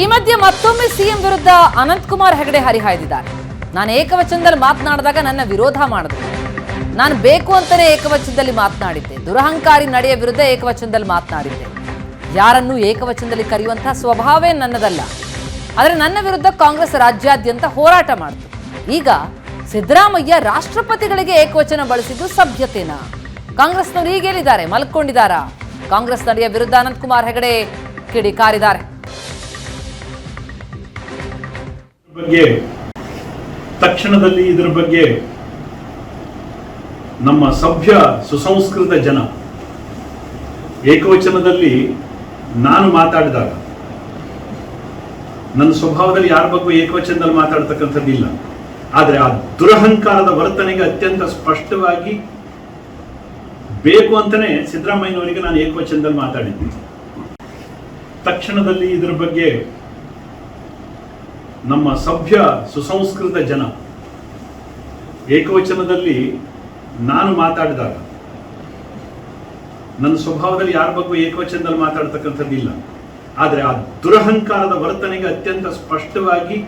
ಈ ಮಧ್ಯೆ ಮತ್ತೊಮ್ಮೆ ಸಿಎಂ ವಿರುದ್ಧ ಅನಂತಕುಮಾರ್ ಹೆಗಡೆ ಹರಿಹಾಯ್ದಿದ್ದಾರೆ. ನಾನು ಏಕವಚನದಲ್ಲಿ ಮಾತನಾಡಿದಾಗ ನನ್ನ ವಿರೋಧ ಮಾಡಿದ್ರು. ನಾನು ಬೇಕು ಅಂತಲೇ ಏಕವಚನದಲ್ಲಿ ಮಾತನಾಡಿದ್ದೆ. ದುರಹಂಕಾರಿ ನಡೆಯ ವಿರುದ್ಧ ಏಕವಚನದಲ್ಲಿ ಮಾತನಾಡಿದ್ದೆ. ಯಾರನ್ನೂ ಏಕವಚನದಲ್ಲಿ ಕರೆಯುವಂತಹ ಸ್ವಭಾವೇ ನನ್ನದಲ್ಲ. ಆದರೆ ನನ್ನ ವಿರುದ್ಧ ಕಾಂಗ್ರೆಸ್ ರಾಜ್ಯಾದ್ಯಂತ ಹೋರಾಟ ಮಾಡಿತು. ಈಗ ಸಿದ್ದರಾಮಯ್ಯ ರಾಷ್ಟ್ರಪತಿಗಳಿಗೆ ಏಕವಚನ ಬಳಸಿದ್ದು ಸಭ್ಯತೆನಾ? ಕಾಂಗ್ರೆಸ್ನವರು ಈಗ ಹೇಳಿದ್ದಾರೆ ಮಲ್ಕೊಂಡಿದ್ದಾರಾ? ಕಾಂಗ್ರೆಸ್ ನಡೆಯ ವಿರುದ್ಧ ಅನಂತಕುಮಾರ್ ಹೆಗಡೆ ಕಿಡಿಕಾರಿದ್ದಾರೆ. ಬಗ್ಗೆ, ತಕ್ಷಣದಲ್ಲಿ ಇದರ ಬಗ್ಗೆ ನಮ್ಮ ಸಭ್ಯ ಸುಸಂಸ್ಕೃತ ಜನ ಏಕವಚನದಲ್ಲಿ ನಾನು ಮಾತಾಡಿದಾಗ, ನನ್ನ ಸ್ವಭಾವದಲ್ಲಿ ಯಾರ ಬಗ್ಗೆ ಏಕವಚನದಲ್ಲಿ ಮಾತಾಡ್ತಕ್ಕಂಥದ್ದಿಲ್ಲ. ಆದರೆ ಆ ದುರಹಂಕಾರದ ವರ್ತನೆಗೆ ಅತ್ಯಂತ ಸ್ಪಷ್ಟವಾಗಿ ಬೇಕು ಅಂತಾನೆ ಸಿದ್ದರಾಮಯ್ಯನವರಿಗೆ ನಾನು ಏಕವಚನದಲ್ಲಿ ಮಾತಾಡಿದ್ದೀನಿ ತಕ್ಷಣದಲ್ಲಿ ಇದರ ಬಗ್ಗೆ ನಮ್ಮ ಸಭ್ಯ ಸುಸಂಸ್ಕೃತ ಜನ. ಏಕವಚನದಲ್ಲಿ ನಾನು ಮಾತಾಡಿದಾಗ, ನನ್ನ ಸ್ವಭಾವದಲ್ಲಿ ಯಾರ ಬಗ್ಗೆ ಏಕವಚನದಲ್ಲಿ ಮಾತಾಡ್ತಕ್ಕಂಥದ್ದಿಲ್ಲ ಆದರೆ ಆ ದುರಹಂಕಾರದ ವರ್ತನೆಗೆ ಅತ್ಯಂತ ಸ್ಪಷ್ಟವಾಗಿ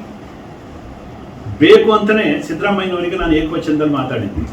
ಬೇಕು ಅಂತಲೇ ಸಿದ್ದರಾಮಯ್ಯನವರಿಗೆ ನಾನು ಏಕವಚನದಲ್ಲಿ ಮಾತಾಡಿದ್ದೀನಿ